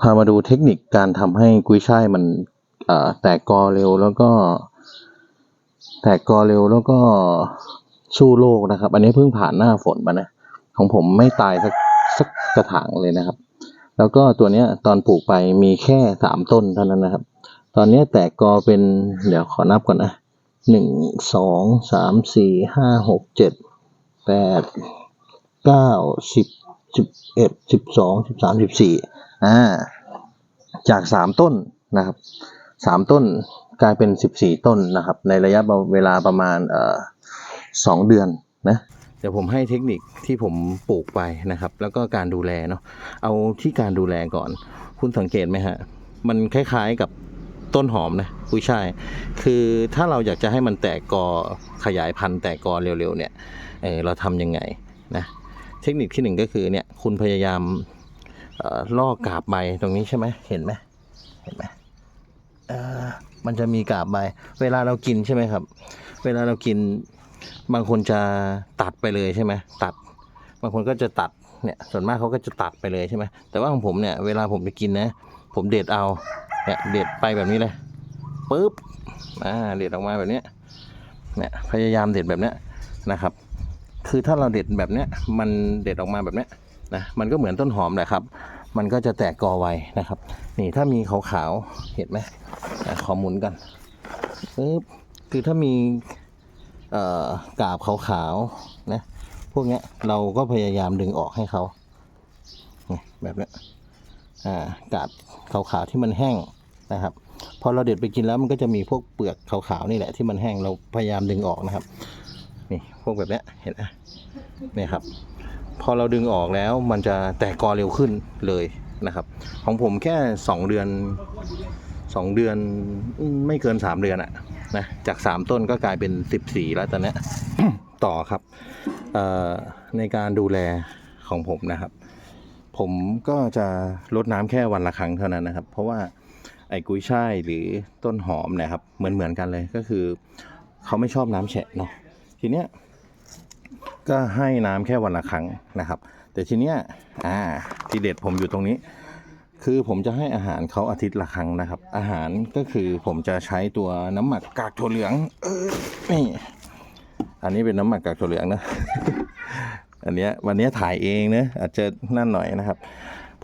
พามาดูเทคนิคการทำให้กุ้ยช่ายมันแตกกอเร็วแล้วก็ แตกกอเร็วแล้วก็สู้โรคนะครับ อันนี้เพิ่งผ่านหน้าฝนมานะ ของผมไม่ตายสักสักกระถางเลยนะครับ แล้วก็ตัวเนี้ยตอนปลูกไปมีแค่สามต้นเท่านั้นนะครับ ตอนเนี้ยแตกกอเป็นเดี๋ยวขอนับก่อนนะหนึ่งสองสามสี่ห้าหกเจ็ดแปดเก้าสิบสิบเอ็ดสิบสองสิบสามสิบสี่ อ่าจากสามต้นนะครับสามต้นกลายเป็นสิบสี่ต้นนะครับ ในระยะเวลาประมาณเอ่อสองเดือนนะเดี๋ยวผมให้เทคนิคที่ผมปลูกไปนะครับ แล้วก็การดูแลเนาะเอาที่การดูแลก่อน คุณสังเกตไหมฮะมันคล้ายๆกับต้นหอมนะกุ้ยช่ายคือถ้าเราอยากจะให้มันแตกกอขยายพันธุ์แตกกอเร็วๆเนี่ยเออเราทำยังไงนะเทคนิคที่หนึ่งก็คือเนี่ยคุณพยายาม ล่อกาบใบตรงนี้ใช่ไหมเห็นไหมเห็นไหมมันจะมีกาบใบ เวลาเรากินใช่ไหมครับ เวลาเรากินบางคนจะตัดไปเลยใช่ไหมตัด บางคนก็จะตัดเนี่ยส่วนมากเขาก็จะตัดไปเลยใช่ไหมแต่ว่าของผมเนี่ยเวลาผมไปกินนะผมเด็ดเอาเนี่ยเด็ดไปแบบนี้เลยปุ๊บอ่าเด็ดออกมาแบบนี้เนี่ยพยายามเด็ดแบบเนี้ยนะครับ คือถ้าเราเด็ดแบบเนี้ยมันเด็ดออกมาแบบเนี้ย นะมันก็เหมือนต้นหอมแหละครับ มันก็จะแตกกอไวนะครับ นี่ถ้ามีขาวๆเห็นไหมขอหมุนกันปึ๊บคือถ้ามีกาบขาวๆนะพวกนี้เราก็พยายามดึงออกให้เขาแบบนี้กาบขาวๆที่มันแห้งนะครับพอเราเด็ดไปกินแล้วมันก็จะมีพวกเปลือกขาวๆนี่แหละ ที่มันแห้งเราพยายามดึงออกนะครับ นี่พวกแบบนี้เห็นไหมนี่ครับ พอเราดึงออกแล้วมันจะแตกกอเร็วขึ้นเลยนะครับ ของผมแค่สองเดือนสองเดือนไม่เกินสามเดือนอะนะจากสามต้นก็กลายเป็นสิบสี่แล้วตอนนี้ต่อครับในการดูแลของผมนะครับ ผมก็จะลดน้ำแค่วันละครั้งเท่านั้นนะครับ เพราะว่าไอ้กุ้ยช่ายหรือต้นหอมนะครับ เหมือนเหมือนกันเลยก็คือ เขาไม่ชอบน้ำแฉะเนาะทีเนี้ย ก็ให้น้ำแค่วันละครั้งนะครับ แต่ทีเนี้ยอ่าทีเด็ดผมอยู่ตรงนี้ คือผมจะให้อาหารเขาอาทิตย์ละครั้งนะครับ อาหารก็คือผมจะใช้ตัวน้ำหมักกากถั่วเหลืองนี่อันนี้เป็นน้ำหมักกากถั่วเหลืองนะอันเนี้ยวันเนี้ยถ่ายเองนะอาจจะนั่นหน่อยนะครับ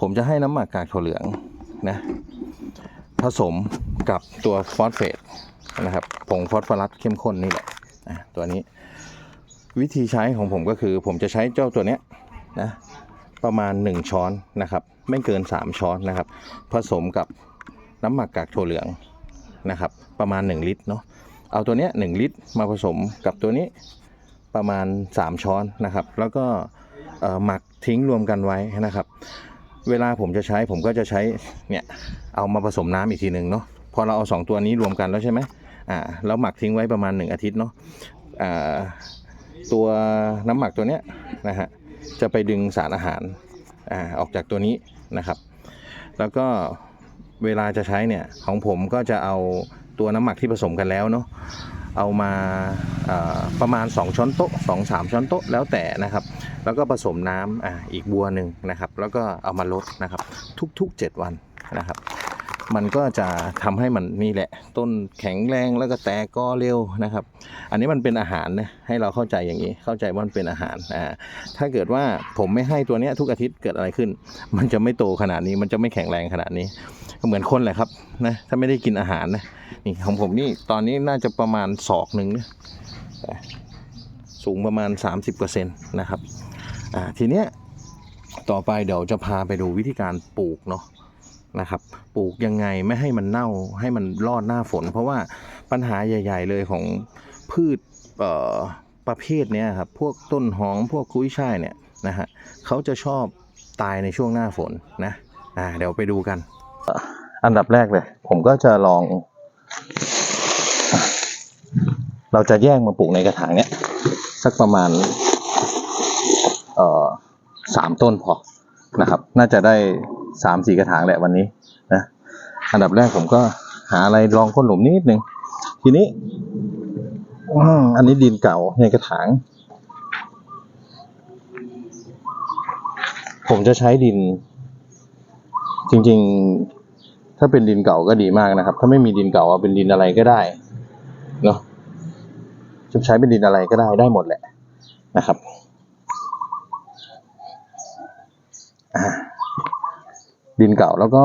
ผมจะให้น้ำหมักกากถั่วเหลืองนะผสมกับตัวฟอสเฟตนะครับผงฟอสฟอรัสเข้มข้นนี่แหละอะตัวนี้ วิธีใช้ของผมก็คือผมจะใช้เจ้าตัวเนี้ยนะประมาณ 1 ช้อนนะครับ ไม่เกิน 3 ช้อนนะครับ ผสมกับน้ำหมักกากถั่วเหลืองนะครับ ประมาณ 1 ลิตรเนาะเอาตัวเนี้ย1ลิตรมาผสมกับตัวนี้ประมาณ 3 ช้อนนะครับ แล้วก็หมักทิ้งรวมกันไว้นะครับ เวลาผมจะใช้ผมก็จะใช้เนี่ยเอามาผสมน้ำอีกทีหนึ่งเนาะพอเราเอาสองตัวนี้รวมกันแล้วใช่ไหมอ่าแล้วหมักทิ้งไว้ประมาณ 1 อาทิตย์เนาะอ่า ตัวน้ำหมักตัวเนี้ยนะฮะจะไปดึงสารอาหารอ่าออกจากตัวนี้นะครับ แล้วก็เวลาจะใช้เนี่ยของผมก็จะเอาตัวน้ำหมักที่ผสมกันแล้วเนาะเอามาประมาณ 2 ช้อนโต๊ะ2 3ช้อนโต๊ะแล้วแต่นะครับ แล้วก็ผสมน้ำอ่าอีกบัวหนึ่งนะครับ แล้วก็เอามาลดนะครับทุกๆ 7 วันนะครับ มันก็จะทำให้มันนี่แหละ ต้นแข็งแรงแล้วก็แตกกอเร็วนะครับ อันนี้มันเป็นอาหารนะให้เราเข้าใจอย่างนี้ เข้าใจว่ามันเป็นอาหารอ่าถ้าเกิดว่าผมไม่ให้ตัวเนี้ยทุกอาทิตย์เกิดอะไรขึ้น มันจะไม่โตขนาดนี้มันจะไม่แข็งแรงขนาดนี้ ก็เหมือนคนแหละครับนะถ้าไม่ได้กินอาหารนะนี่ของผมนี่ตอนนี้น่าจะประมาณศอกหนึ่งนะอ่าสูงประมาณ 30%นะครับอ่าทีเนี้ยต่อไปเดี๋ยวจะพาไปดูวิธีการปลูกเนาะ นะครับ ปลูกยังไงไม่ให้มันเน่าให้มันรอดหน้าฝน เพราะว่าปัญหาใหญ่ ๆ เลยของพืชประเภทนี้ครับ พวกต้นหอมพวกกุ้ยช่ายเนี่ยนะฮะเขาจะชอบตายในช่วงหน้าฝนนะอ่าเดี๋ยวไปดูกัน อันดับแรกเลย ผมก็จะลอง เราจะแยกมาปลูกในกระถางเนี้ยสักประมาณเอ่อสามต้นพอนะครับ น่าจะได้ สามสี่กระถางแหละวันนี้นะอันดับแรกผมก็หาอะไรรองก้นหลุมนิดนึงทีนี้อืมอันนี้ดินเก่าในกระถาง ผมจะใช้ดิน จริง ๆ ถ้าเป็นดินเก่าก็ดีมากนะครับ ถ้าไม่มีดินเก่าเอาเป็นดินอะไรก็ได้เนาะจะใช้เป็นดินอะไรก็ได้ได้หมดแหละนะครับอ่า ดินเก่าแล้วก็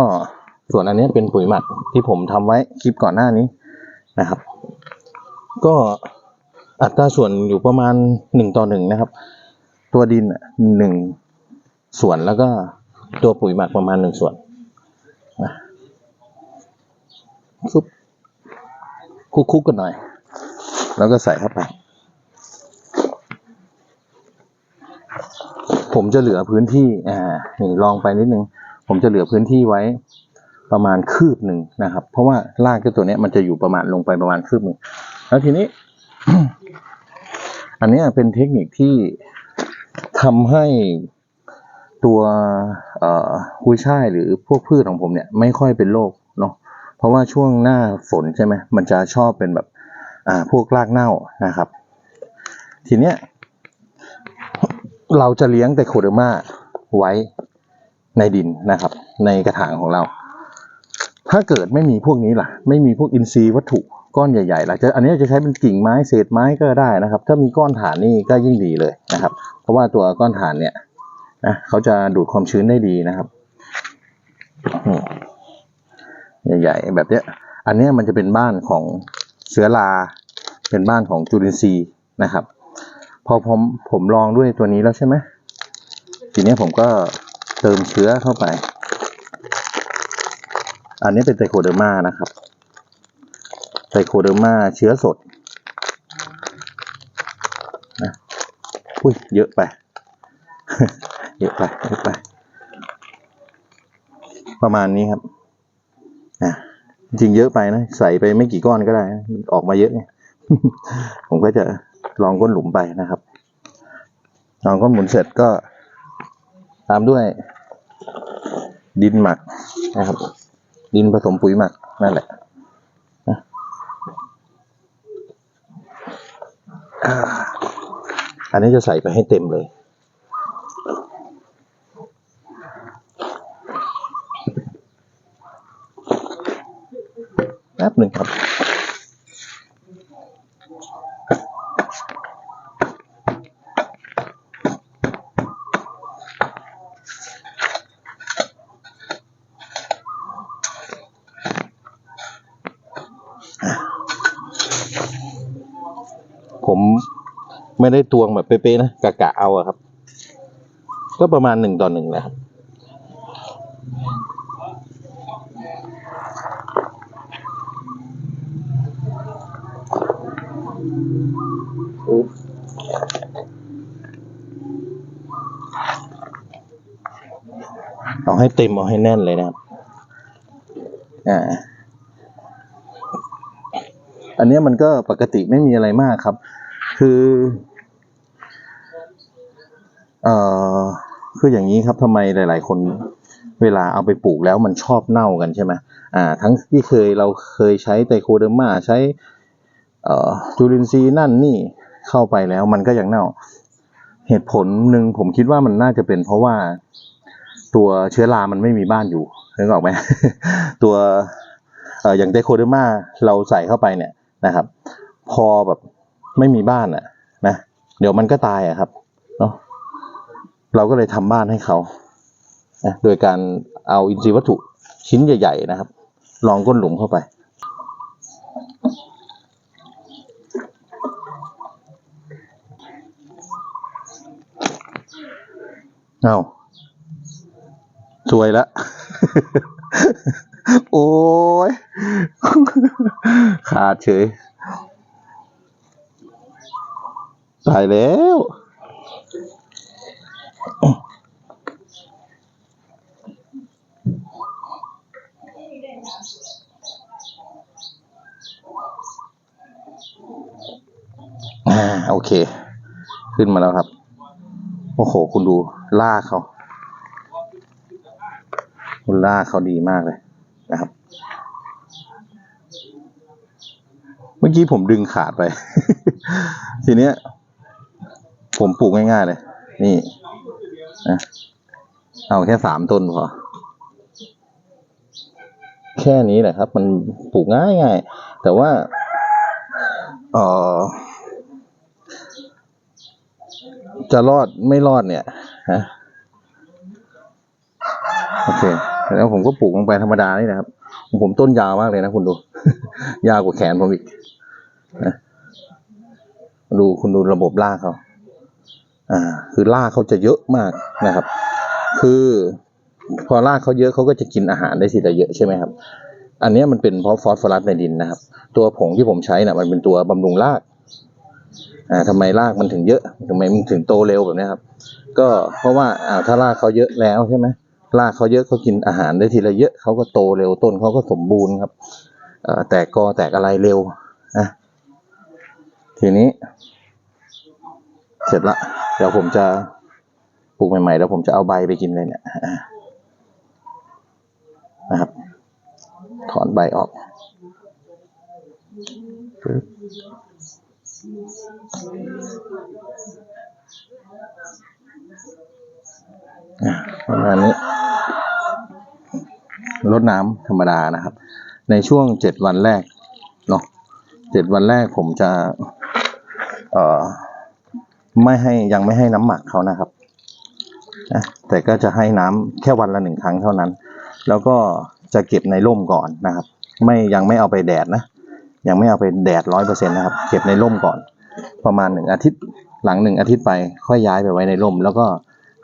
ส่วนอันนี้เป็นปุ๋ยหมักที่ผมทำไว้คลิปก่อนหน้านี้นะครับ ก็อัตราส่วนอยู่ประมาณหนึ่งต่อหนึ่งนะครับ ตัวดินหนึ่งส่วนแล้วก็ตัวปุ๋ยหมักประมาณหนึ่งส่วนนะซุปคลุกๆกันหน่อย แล้วก็ใส่เข้าไป ผมจะเหลือพื้นที่อ่านี่ลองไปนิดนึง ผมจะเหลือพื้นที่ไว้ประมาณคืบหนึ่งนะครับ เพราะว่ารากตัวเนี้ยมันจะอยู่ประมาณลงไปประมาณคืบหนึ่งแล้วทีนี้ อันนี้เป็นเทคนิคที่ทำให้ตัวคุยช่ายหรือพวกพืชของผมเนี่ยไม่ค่อยเป็นโรคเนาะเพราะว่าช่วงหน้าฝนใช่ไหมมันจะชอบเป็นแบบอ่าพวกรากเน่านะครับ ทีเนี้ยเราจะเลี้ยงแต่โคเดอร์มาไว้ ในดินนะครับ ในกระถางของเรา ถ้าเกิดไม่มีพวกนี้ล่ะ ไม่มีพวกอินทรีย์วัตถุก้อนใหญ่ๆล่ะจะอันนี้จะใช้เป็นกิ่งไม้เศษไม้ก็ได้นะครับ ถ้ามีก้อนฐานนี่ก็ยิ่งดีเลยนะครับ เพราะว่าตัวก้อนฐานเนี่ยนะเขาจะดูดความชื้นได้ดีนะครับใหญ่ๆแบบเนี้ย อันนี้มันจะเป็นบ้านของเสือราเป็นบ้านของจุลินทรีย์นะครับ พอผมผมลองด้วยตัวนี้แล้วใช่ไหมทีนี้ผมก็ เติมเชื้อเข้าไป อันนี้เป็นไตโคเดอร์มานะครับไตโคเดอร์มาเชื้อสดนะอุ้ยเยอะไป เยอะไปเยอะไป ประมาณนี้ครับอะจริงเยอะไปนะ ใส่ไปไม่กี่ก้อนก็ได้ ออกมาเยอะเนี่ยผมก็จะลองก้นหลุมไปนะครับ ลองก้นหมุนเสร็จก็ ตามด้วย ดินหมักนะครับ ดินผสมปุ๋ยหมักนั่นแหละอันนี้จะใส่ไปให้เต็มเลย แป๊บหนึ่งครับ ผม ไม่ได้ตวงแบบเป๊ะๆนะกะกะเอาอะครับ ก็ประมาณหนึ่งต่อหนึ่งนะครับเอาให้เต็มเอาให้แน่นเลยนะครับ อ่า อันนี้มันก็ปกติไม่มีอะไรมากครับ คือ เอ่อคืออย่างนี้ครับทำไมหลาย ๆ คนเวลาเอาไปปลูกแล้วมันชอบเน่ากันใช่ไหมอ่า ทั้งที่เคยเราเคยใช้ไตโคเดอร์มาใช้เอ่อจุลินทรีย์นั่นนี่เข้าไปแล้วมันก็ยังเน่า เหตุผลหนึ่งผมคิดว่ามันน่าจะเป็นเพราะว่าตัวเชื้อรามันไม่มีบ้านอยู่นึกออกไหมตัวเอ่ออย่างไตโคเดอร์มาเราใส่เข้าไปเนี่ยนะครับ พอแบบไม่มีบ้านอะนะเดี๋ยวมันก็ตายอะครับ เราก็เลยทำบ้านให้เขานะโดยการเอาอินทรีย์วัตถุชิ้นใหญ่ ๆ นะครับลองก้นหลุมเข้าไปเอาสวยละ โอ้ย ขาดเฉย ตายแล้ว อ่า โอเค ขึ้นมาแล้วครับ โอ้โห คุณดูลากเขา คุณลากเขาดีมากเลยนะครับ เมื่อกี้ผมดึงขาดไป ทีเนี้ย ผมปลูกง่ายๆเลย นี่นะเอาแค่สามต้นพอ แค่นี้แหละครับ มันปลูกง่ายง่ายๆแต่ว่า เออ จะรอดไม่รอดเนี่ยฮะโอเคแล้วผมก็ปลูกลงไปธรรมดานี่นะครับ ผมต้นยาวมากเลยนะคุณดู ยาวกว่าแขนผมอีกนะดูคุณดูระบบรากเขาอ่า คือรากเขาจะเยอะมากนะครับ คือพอรากเขาเยอะเขาก็จะกินอาหารได้ทีละเยอะใช่ไหมครับ อันนี้มันเป็นเพราะฟอสฟอรัสในดินนะครับ ตัวผงที่ผมใช้น่ะมันเป็นตัวบำรุงราก อ่าทำไมรากมันถึงเยอะทำไมมันถึงโตเร็วแบบนี้ครับ ก็เพราะว่าอ่าถ้ารากเขาเยอะแล้วใช่ไหมรากเขาเยอะเขากินอาหารได้ทีละเยอะเขาก็โตเร็วต้นเขาก็สมบูรณ์ครับอแตกกอแตกอะไรเร็วนะทีนี้ เสร็จละเดี๋ยวผมจะปลูกใหม่ๆ แล้วผมจะเอาใบไปกินเลยเนี่ยนะครับ ถอนใบออก ประมาณนี้รดน้ำธรรมดานะครับ ในช่วงเจ็ดวันแรกเนาะเจ็ดวันแรกผมจะ เอ่อ ไม่ให้ยังไม่ให้น้ำหมักเขานะครับนะแต่ก็จะให้น้ำแค่วันละหนึ่งครั้งเท่านั้น แล้วก็จะเก็บในร่มก่อนนะครับ ไม่ยังไม่เอาไปแดดนะ ยังไม่เอาไปแดดร้อยเปอร์เซ็นต์นะครับ เก็บในร่มก่อน ประมาณหนึ่งอาทิตย์หลังหนึ่งอาทิตย์ไปค่อยย้ายไปไว้ในร่ม แล้วก็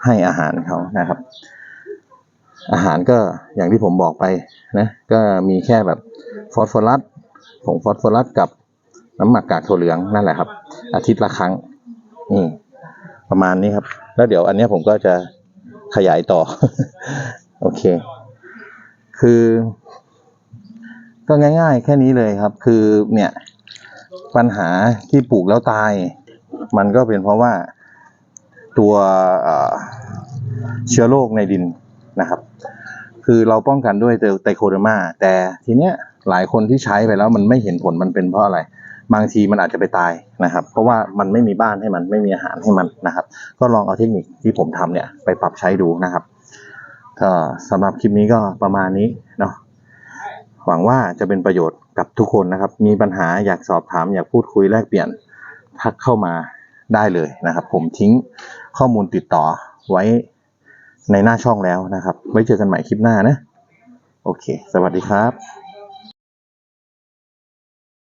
ให้อาหารเขานะครับ อาหารก็อย่างที่ผมบอกไปนะก็มีแค่แบบฟอสฟอรัสผงฟอสฟอรัสกับน้ำหมักกากถั่วเหลืองนั่นแหละครับ อาทิตย์ละครั้งนี่ประมาณนี้ครับ แล้วเดี๋ยวอันนี้ผมก็จะขยายต่อ โอเค คือ ก็ง่าย ๆ แค่นี้เลยครับ คือเนี่ยปัญหาที่ปลูกแล้วตาย มันก็เป็นเพราะว่าตัวเชื้อโรคในดินนะครับ คือเราป้องกันด้วยไตโคเดอร์มาแต่ทีเนี้ยหลายคนที่ใช้ไปแล้วมันไม่เห็นผลมันเป็นเพราะอะไร บางทีมันอาจจะไปตายนะครับ เพราะว่ามันไม่มีบ้านให้มันไม่มีอาหารให้มันนะครับ ก็ลองเอาเทคนิคที่ผมทำเนี่ยไปปรับใช้ดูนะครับสำหรับคลิปนี้ก็ประมาณนี้เนาะ หวังว่าจะเป็นประโยชน์กับทุกคนนะครับ มีปัญหาอยากสอบถามอยากพูดคุยแลกเปลี่ยนทักเข้ามาได้เลยนะครับ ผมทิ้งข้อมูลติดต่อไว้ในหน้าช่องแล้วนะครับ ไว้เจอกันใหม่คลิปหน้านะ โอเค สวัสดีครับ